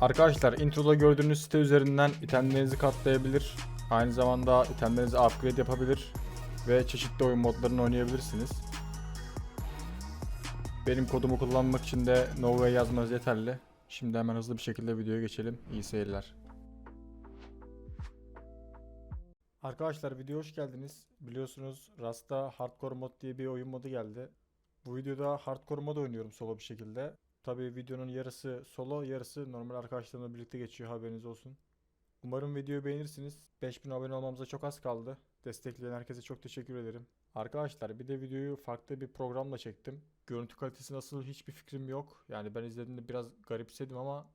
Arkadaşlar introda gördüğünüz site üzerinden itemlerinizi katlayabilir. Aynı zamanda itemlerinizi upgrade yapabilir. Ve çeşitli oyun modlarını oynayabilirsiniz. Benim kodumu kullanmak için de Nova'ya yazmanız yeterli. Şimdi hemen hızlı bir şekilde videoya geçelim. İyi seyirler. Arkadaşlar video hoş geldiniz. Biliyorsunuz Rasta Hardcore Mod diye bir oyun modu geldi. Bu videoda Hardcore mod oynuyorum solo bir şekilde. Tabii videonun yarısı solo, yarısı normal arkadaşlarımla birlikte geçiyor haberiniz olsun. Umarım videoyu beğenirsiniz. 5000 abone olmamıza çok az kaldı. Destekleyen herkese çok teşekkür ederim. Arkadaşlar bir de videoyu farklı bir programla çektim. Görüntü kalitesi nasıl hiçbir fikrim yok. Yani ben izlediğimde biraz garipsedim ama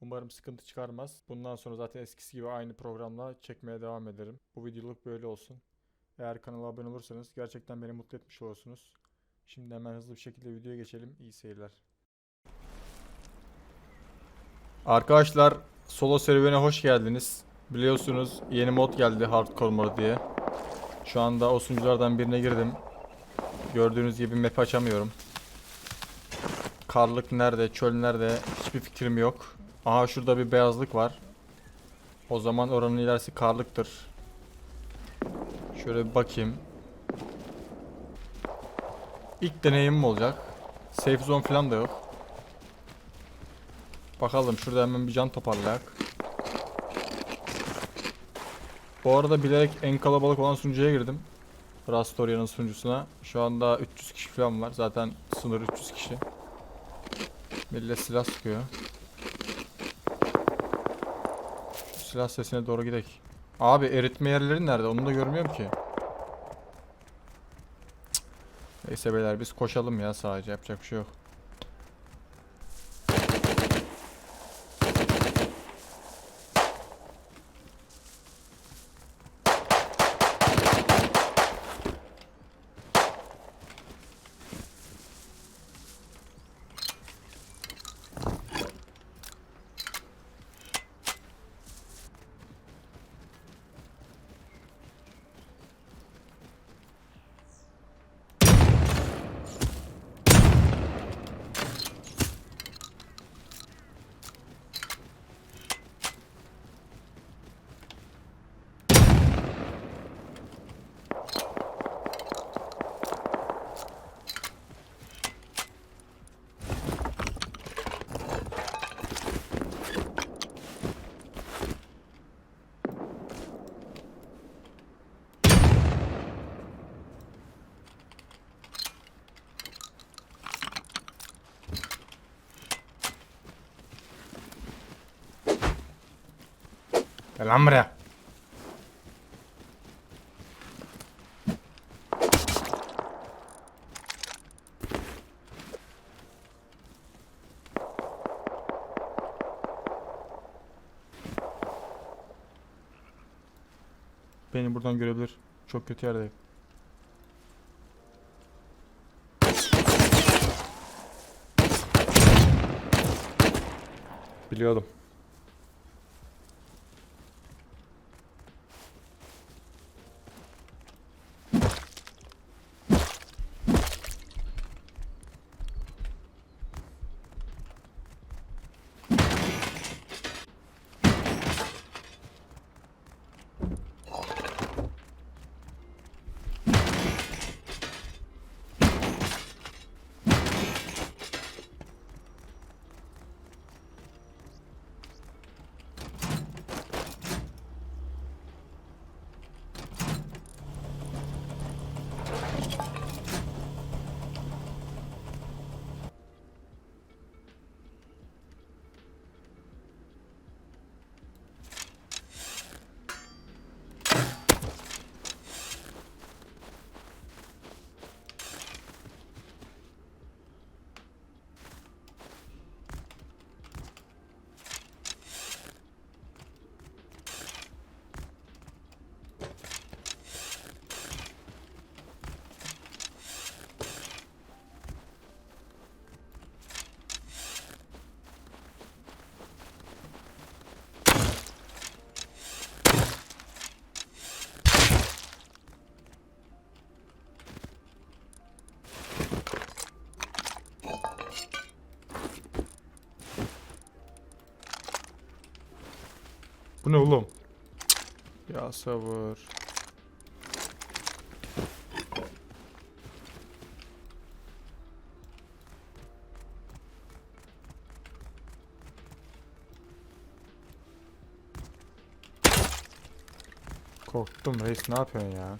umarım sıkıntı çıkarmaz. Bundan sonra zaten eskisi gibi aynı programla çekmeye devam ederim. Bu videoluk böyle olsun. Eğer kanala abone olursanız gerçekten beni mutlu etmiş olursunuz. Şimdi hemen hızlı bir şekilde videoya geçelim. İyi seyirler. Arkadaşlar solo serüvene hoş geldiniz. Biliyorsunuz yeni mod geldi Hardcore mod diye. Şu anda o sunuculardan birine girdim. Gördüğünüz gibi map açamıyorum. Karlık nerede, çöl nerede hiçbir fikrim yok. Aha şurada bir beyazlık var. O zaman oranın ilerisi karlıktır. Şöyle bir bakayım. İlk deneyimim olacak. Safe zone falan da yok. Bakalım şurada hemen bir can toparlayak. Bu arada bilerek en kalabalık olan sunucuya girdim. Rastoria'nın sunucusuna. Şu anda 300 kişi falan var. Zaten sınır 300 kişi. Millet silah sıkıyor. Şu silah sesine doğru gidelim. Abi eritme yerleri nerede? Onu da görmüyorum ki. Neyse beyler biz koşalım ya sadece yapacak bir şey yok. Gel lan buraya. Beni buradan görebilir. Çok kötü yerdeyim. Biliyordum. Ne oğlum? Ya sabır. Korktum reis ne yapıyorsun ya?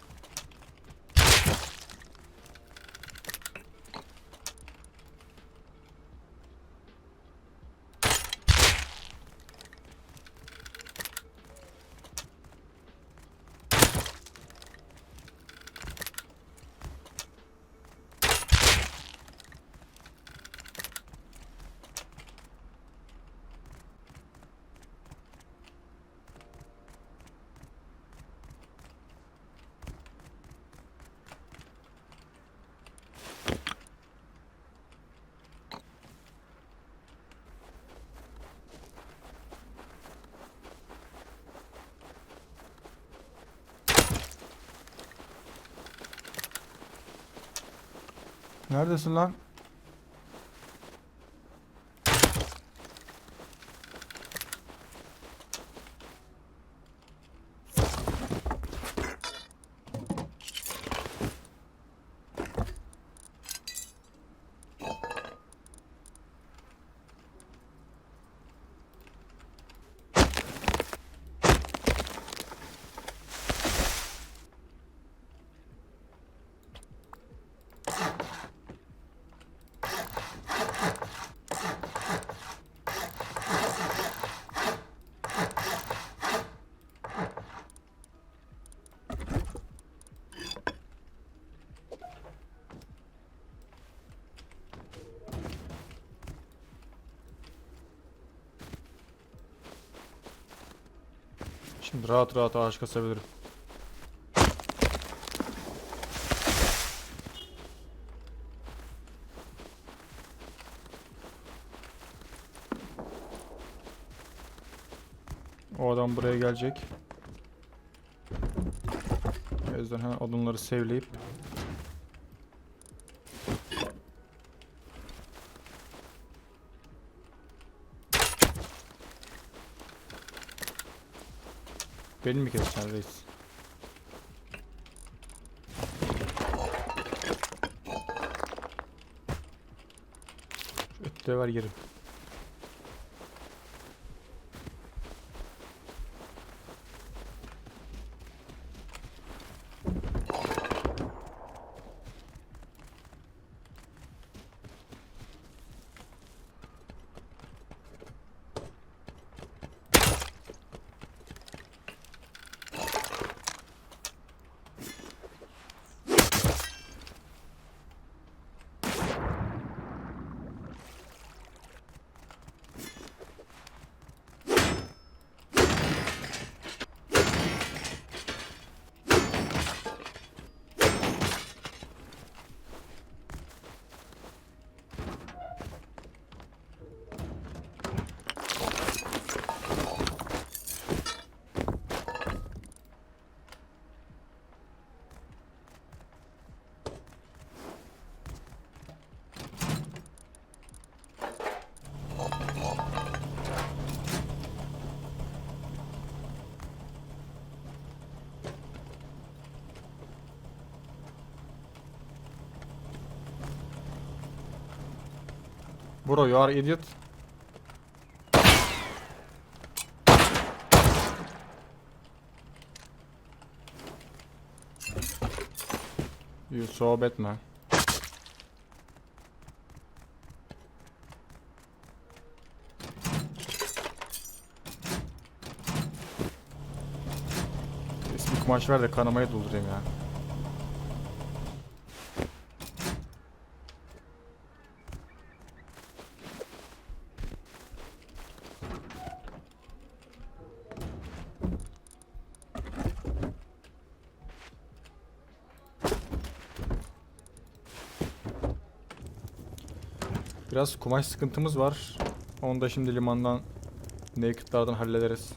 Neredesin lan? Şimdi rahat rahat ağaç kasabilirim. O adam buraya gelecek. O yüzden hemen odunları sevleyip Beni mi keseceksin reis? De ver yerim. Bro, you are idiot. You so bad man. Kumaş ver de kanamayı doldurayım ya. Biraz kumaş sıkıntımız var. Onu da şimdi limandan naked'lardan hallederiz.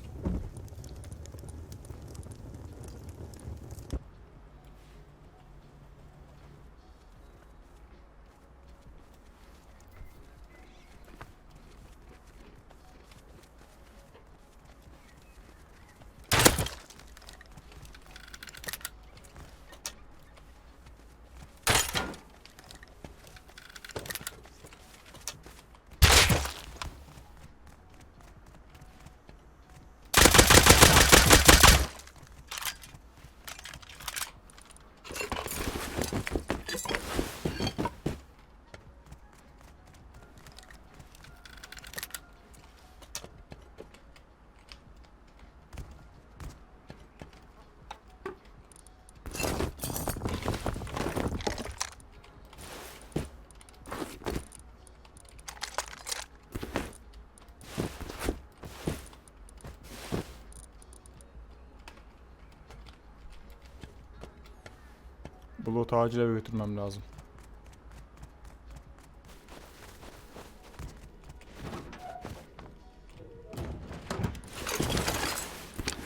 Bu loot'u acil eve götürmem lazım.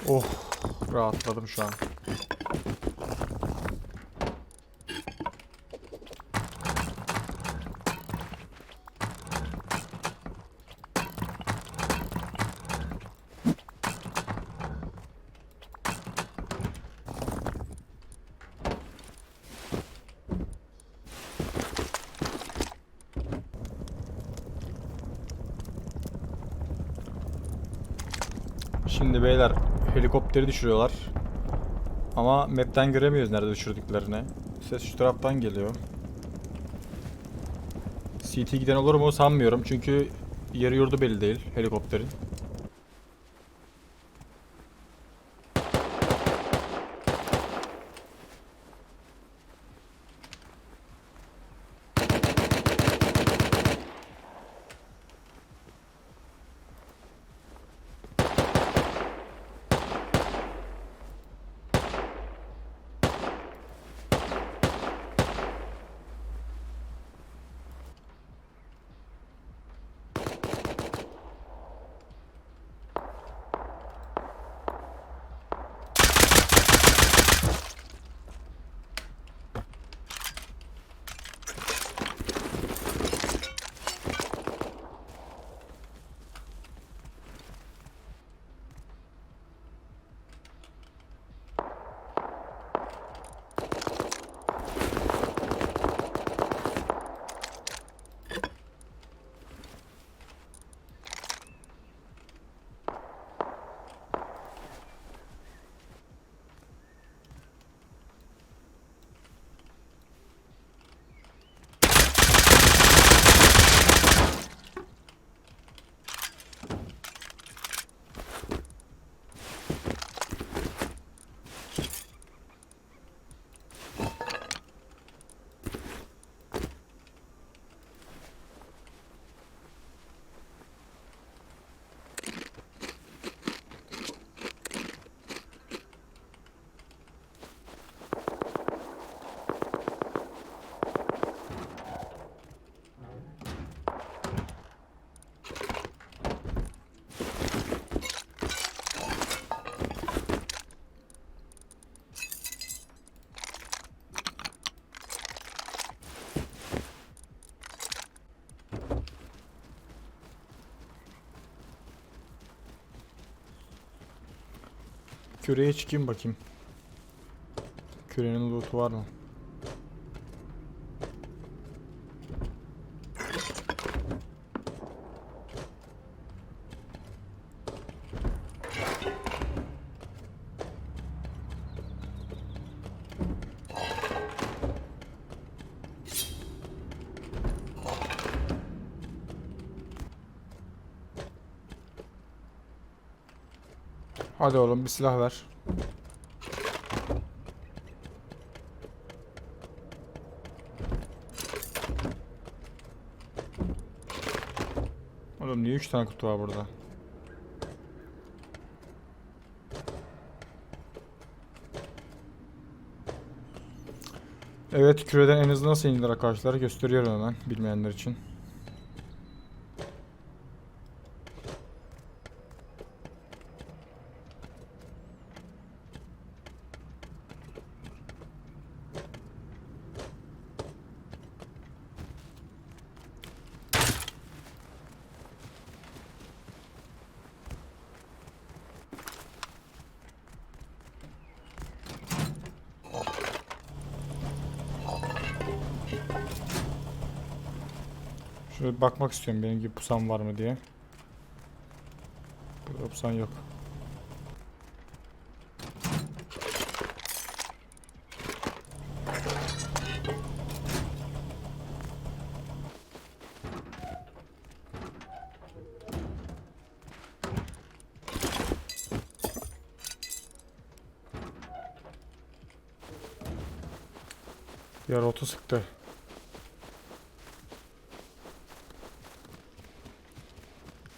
Oh, rahatladım şu an. Şimdi beyler helikopteri düşürüyorlar. Ama map'ten göremiyoruz nerede düşürdüklerini. Ses şu taraftan geliyor. CT giden olur mu sanmıyorum çünkü yeri yurdu belli değil helikopterin. Küreye çıkayım bakayım. Kürenin loot'u var mı? Hadi oğlum bir silah ver. Oğlum niye 3 tane kutu var burada? Evet küreden en hızlı nasıl inilir arkadaşlar gösteriyorum hemen bilmeyenler için. Şöyle bakmak istiyorum benim gibi pusan var mı diye. Burada pusan yok. Diğer otu sıktı.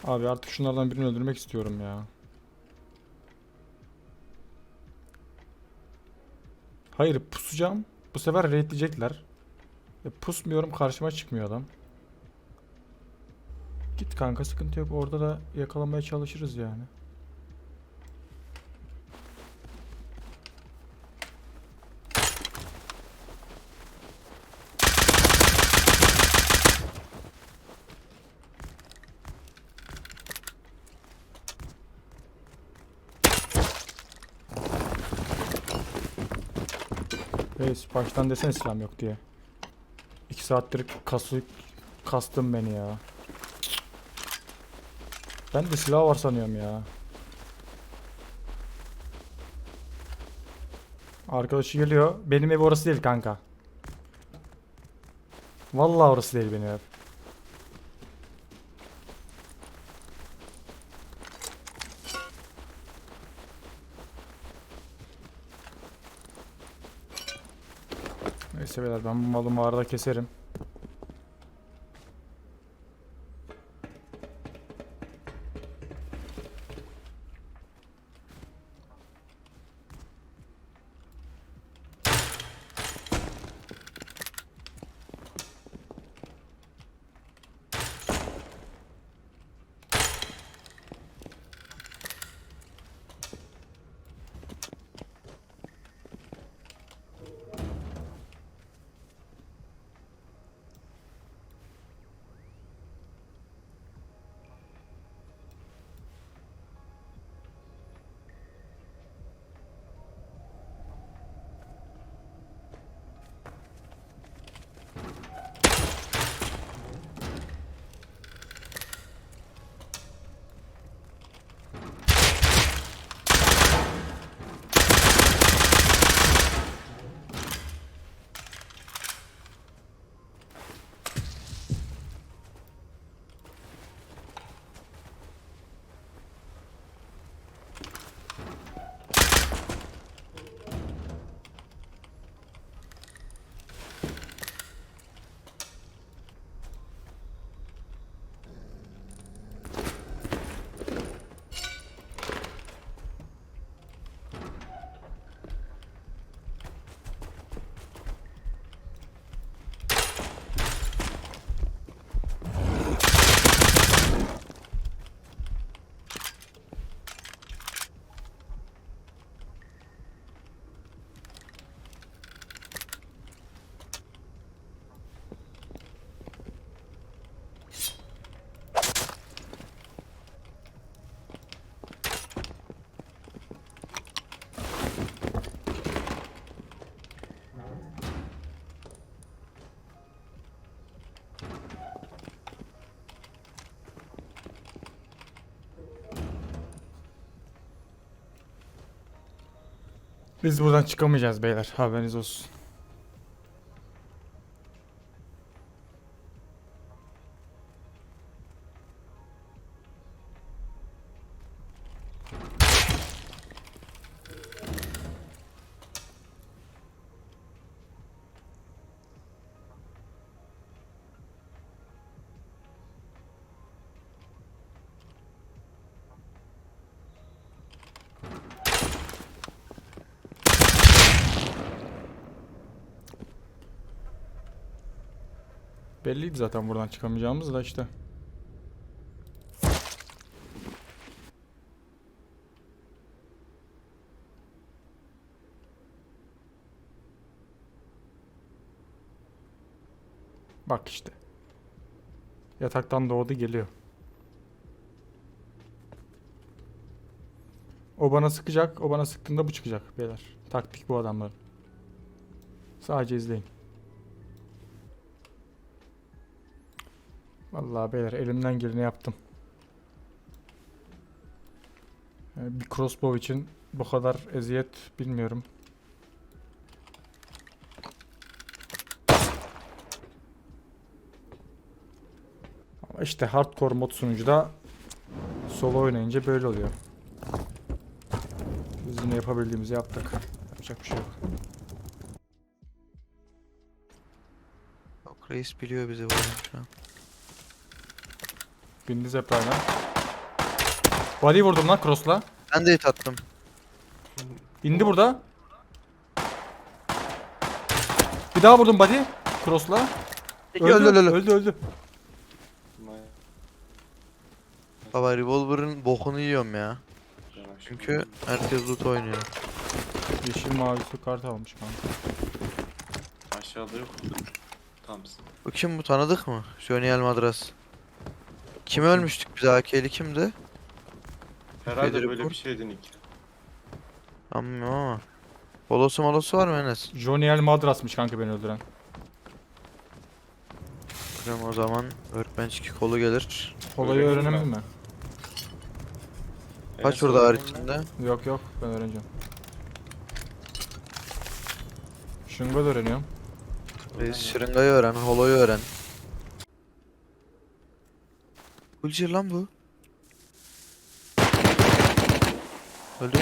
Abi artık şunlardan birini öldürmek istiyorum ya. Hayır pusacağım. Bu sefer raidleyecekler. E, pusmuyorum karşıma çıkmıyor adam. Git kanka sıkıntı yok. Orada da yakalamaya çalışırız yani. Reis baştan desene silah yok diye. 2 saattir kası kastım beni ya. Ben de silah var sanıyorum ya. Arkadaşı geliyor. Benim ev orası değil kanka. Vallahi orası değil benim ev. Neyse beyler ben bu malı mağarada keserim. Biz buradan çıkamayacağız beyler. Haberiniz olsun. Belliydi zaten buradan çıkamayacağımız da işte. Bak işte. Yataktan doğdu geliyor. O bana sıkacak, o bana sıktığında bu çıkacak beyler. Taktik bu adamların. Sadece izleyin. Vallahi beyler elimden geleni yaptım. Yani bir crossbow için bu kadar eziyet bilmiyorum. Ama işte hardcore mod sunucuda solo oynayınca böyle oluyor. Biz yine yapabildiğimizi yaptık. Yapacak bir şey yok. Yok reis biliyor bizi burada şu an. Bindi zepliner. Body vurdum lan cross'la. Ben de hit attım. İndi burada. Bir daha vurdum body. Cross'la. İki öldü öldü öldü. öldü öldü. Baba revolver'ın bokunu yiyorum ya. Çünkü herkes loot oynuyor. Yeşil mavisi kart almış kanka. Aşağıda yok. Tamsın. Bu kim bu tanıdık mı? Joniel Madras. Kime ölmüştük biz AK'li kimdi? Herhalde Nedir böyle bu? bir şeydi Nick. Anlamıyorum ama. Bolosu molosu var mı Enes? Joniel Madras'mış kanka beni öldüren. Bakalım o zaman Workbench 2 kolu gelir. Olayı Öğrendim ben. öğrenemedin mi? Kaç mü? içinde? Yok yok ben öğreneceğim. Şunga da öğreniyorum. Reis şırıngayı öğren, holoyu öğren. Hulcir lan bu. Öldü.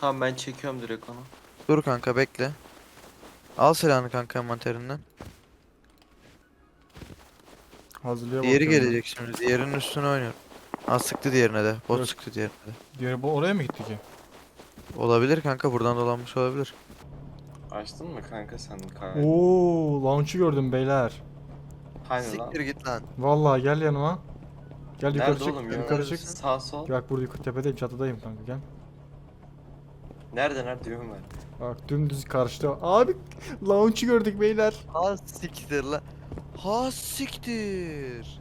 Tamam ben çekiyorum direkt onu. Dur kanka bekle. Al silahını kanka envanterinden. Hazırlığa Diğeri bakıyorum. gelecek şimdi. Diğerinin üstüne oynuyor. Ha sıktı diğerine de. Bot sıktı diğerine de. Diğeri bu oraya mı gitti ki? Olabilir kanka buradan dolanmış olabilir. Açtın mı kanka sen kaydı? Oo, launch'u gördüm beyler. Hani lan? Siktir git lan. Vallahi gel yanıma. Gel yukarı Nerede çık. oğlum? yukarı Yukarı çık. Sağ sol. Bak burada yukarı tepedeyim, çatıdayım kanka gel. Nerede nerede diyorum ben. Bak dümdüz karşıda. Abi launch'u gördük beyler. Ha siktir lan. Ha siktir.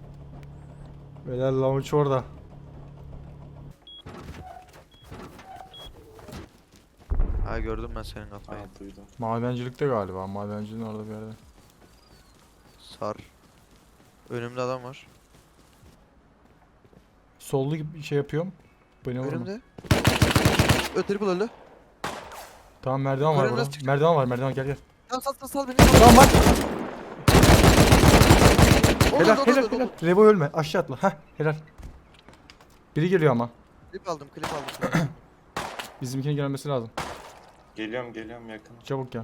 Beyler launch orada. Ha gördüm ben senin kafayı. Aa duydum. Madencilikte galiba. Madenciliğin orada bir yerde. Sar. Önümde adam var. Sollu gibi şey yapıyorum. Beni vurma. Önümde. Öteri öldü. Tamam merdiven var burada. sıçtı. Merdiven var merdiven gel gel. Sal sal sal sal beni. Tamam bak. Oldu, Helal oldu, helal oldu, helal. oldu. Revo ölme aşağı atla. Heh helal. Biri geliyor ama. Klip aldım klip aldım. Bizimkinin gelmesi lazım. Geliyorum geliyorum yakın. Çabuk gel.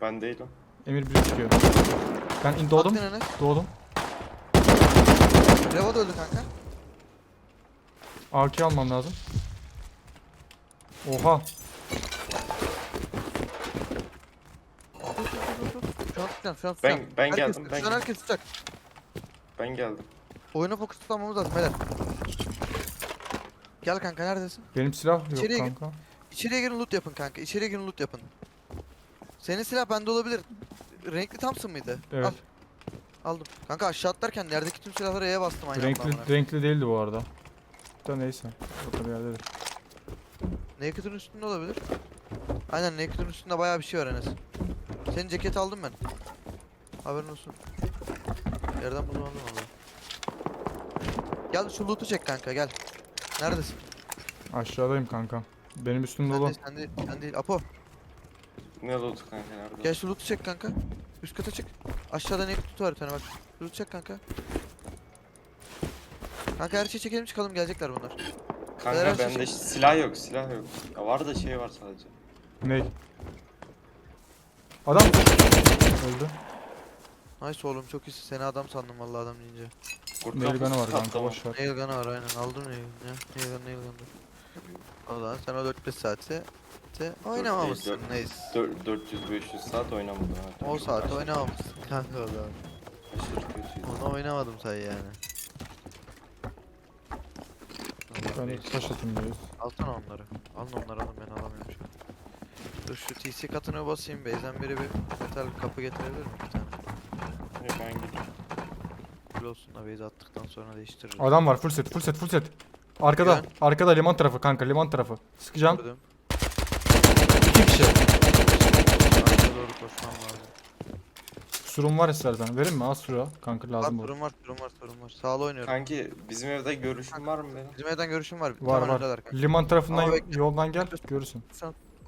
Ben değilim. Emir biri çıkıyor. Ben in doğdum. Enes. Doğdum. Revo da öldü kanka. AK almam lazım. Oha. Şu an tutacağım şu an Ben tutacağım. ben Herkes- geldim ben Şu an geldim. herkes tutacak. Ben geldim. Oyuna fokus tutmamız lazım beyler. Gel kanka neredesin? Benim silah yok İçeriye gir. kanka. İçeriye girin loot yapın kanka. İçeriye girin loot yapın. Senin silah bende olabilir. Renkli Thompson mıydı? Evet. Al. Aldım. Kanka aşağı atlarken yerdeki tüm silahları E'ye bastım aynı Renkli, renkli değildi bu arada. Da neyse. Orada bir yerdedir. Naked'ın üstünde olabilir. Aynen Naked'ın üstünde bayağı bir şey var Enes. Senin ceket aldım ben. Haberin olsun. Yerden bunu aldım valla. Gel şu loot'u çek kanka gel. Neredesin? Aşağıdayım kanka. Benim üstüm Sen dolu. değil, sen değil, sen değil. Apo, Ne loot kanka nerede? gel şu loot'u çek kanka. Üst kata çık. Aşağıda naked loot var bir tane bak. Çek kanka. Kanka her şeyi çekelim çıkalım gelecekler bunlar. Kanka Beyler, bende silah yok silah yok. Ya var da şey var sadece. Ney? Adam öldü. Nice oğlum çok iyisin. Seni adam sandım vallahi adam deyince. Kurt kafası var kanka patlama. boş ver. Nail gun'ı var aynen aldım nail gun ya. Nail gun nail gun'dır. O zaman sen o 4-5 saatse te oynamamışsın dört. neyse. Dör- 400-500 saat oynamadım. ha. O saat Aşırı- oynamamışsın kanka o zaman. Aşırı kötüydü. Onu oynamadım say yani. Ben taş atayım diyoruz. Alsana onları. Alın onları alın ben alamıyorum şu an. Dur şu TC katını basayım. Base'den biri bir metal kapı getirebilir mi? Bir tane. Ben gidiyorum. Full olsun da base attıktan sonra değiştiririz. Adam var full set full set full set. Arkada Güven. arkada liman tarafı kanka liman tarafı. Sıkacağım. Gördüm. İki kişi. Arkaya doğru koşmam lazım. Surum var istersen. Verin mi? Az sura. Kanka Var lazım bu. sorun var sorun var sorun var. Sağlı oynuyorum. Kanki bizim evde görüşüm var mı benim? Bizim evden görüşüm var. Var Tam var. kanka. Liman tarafından Ama bekle. yoldan gel görürsün.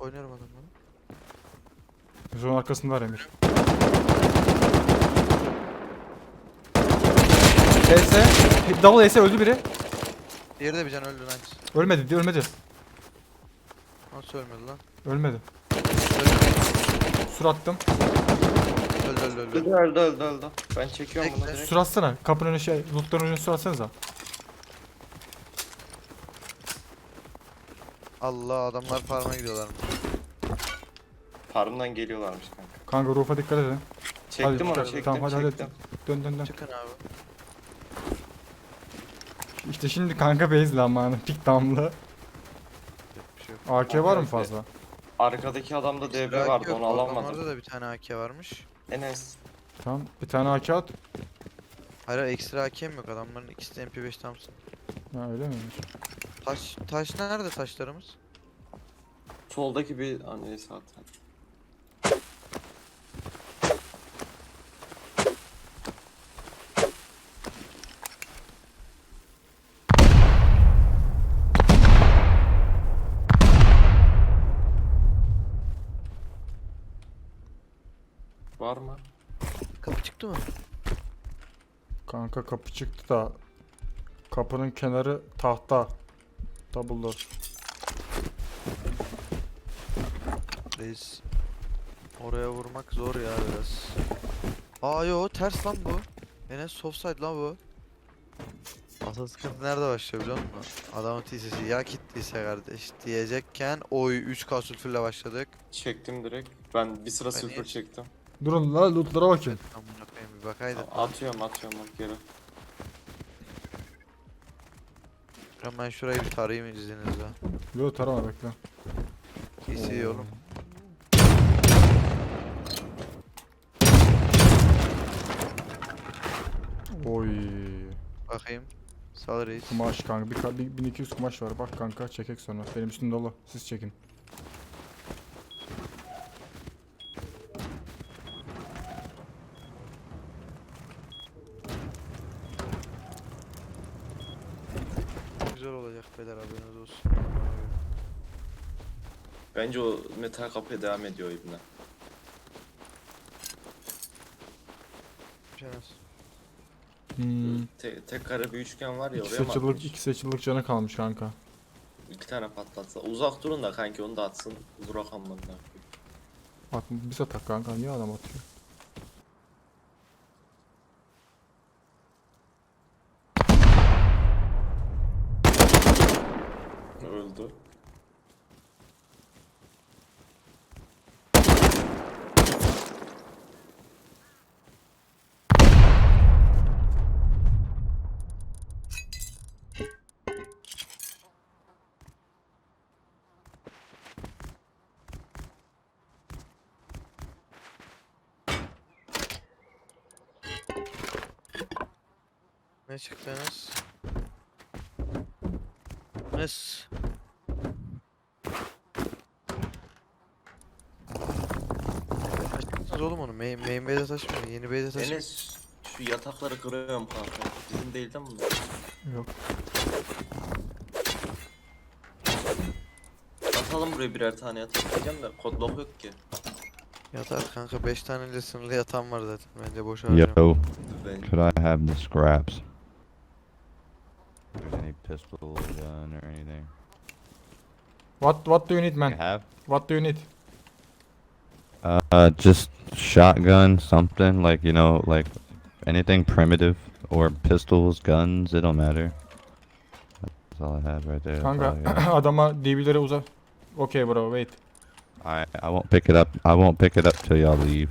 Oynuyorum adamları. Şunun arkasında var Emir. HS. Double HS öldü biri. Diğeri de bir can öldü lan. Ölmedi, ölmedi. Nasıl ölmedi lan? Ölmedi. Sur attım. öldü öldü. öldü. Öldü öldü öldü öldü. Ben çekiyorum bunu direkt. Sur atsana. Kapının önüne şey, lootların önüne sur atsanıza. Allah adamlar farma gidiyorlar. Farmdan geliyorlarmış kanka. Kanka roof'a dikkat edin. Çektim onu çektim Tamam, hadi, hadi. çektim. Dön dön dön. Çıkın abi. İşte şimdi kanka base zamanı. Pik damla. Bir şey yok. AK var mı fazla? Arkadaki adamda DB Silah vardı yok, onu alamadım. Adamlarda da bir tane AK varmış. Enes. Tamam. Bir tane AK at. Hayır ekstra AK'm yok adamların ikisi de MP5 Thompson. Ha öyle miymiş? Taş, taş nerede taşlarımız? Soldaki bir anneyi zaten. Var mı? Kapı çıktı mı? Kanka kapı çıktı da kapının kenarı tahta. Double door. Reis. Oraya vurmak zor ya biraz. Aa yo ters lan bu. Enes side lan bu. Asıl sıkıntı nerede başlıyor biliyor musun? Adamın TC'si ya kitliyse kardeş diyecekken oy 3K sülfürle başladık. Çektim direkt. Ben bir sıra Ben sıfır niye- çektim. Durun la lootlara bakın. Amına koyayım bir bakaydık. Atıyorum atıyorum bak geri. Ben, ben şurayı bir tarayayım izninizle. Yo tarama bekle. TC oğlum. Oy. Bakayım. Sal reis. Kumaş kanka. Bir, bir 1200 kumaş var. Bak kanka çekek sonra. Benim üstüm dolu. Siz çekin. Güzel olacak beyler haberiniz olsun. Bence o metal kapıya devam ediyor ibne. Şenes. Hmm. Te tek kare bir üçgen var ya İki oraya mı seçillik, atmış? iki seçillik canı kalmış kanka. İki tane patlatsa. Uzak durun da kanki onu da atsın. Vurak amına. Bak biz atak kanka. Niye adam atıyor? Öldü. Ne çıktı Enes? Enes. Taşırsınız oğlum onu. Main, main base'e taşımayın. Yeni base'e taşımayın. Enes şu yatakları kırıyorum kanka. Bizim değil değil mi bunlar? Yok. Atalım buraya birer tane yatak diyeceğim de kodlok yok ki. Yatar kanka 5 tane de sınırlı yatan var zaten. Bence boş harcama. Yo, could I have the scraps? There's any pistol, gun, or anything. What what do you need You man? have? What do you need? Uh, just shotgun, something like you know, like anything primitive or pistols, guns. It don't matter. That's all I have right there. Kanka I adama DB'lere uza. Okay bro wait. I I won't pick it up. I won't pick it up till y'all leave.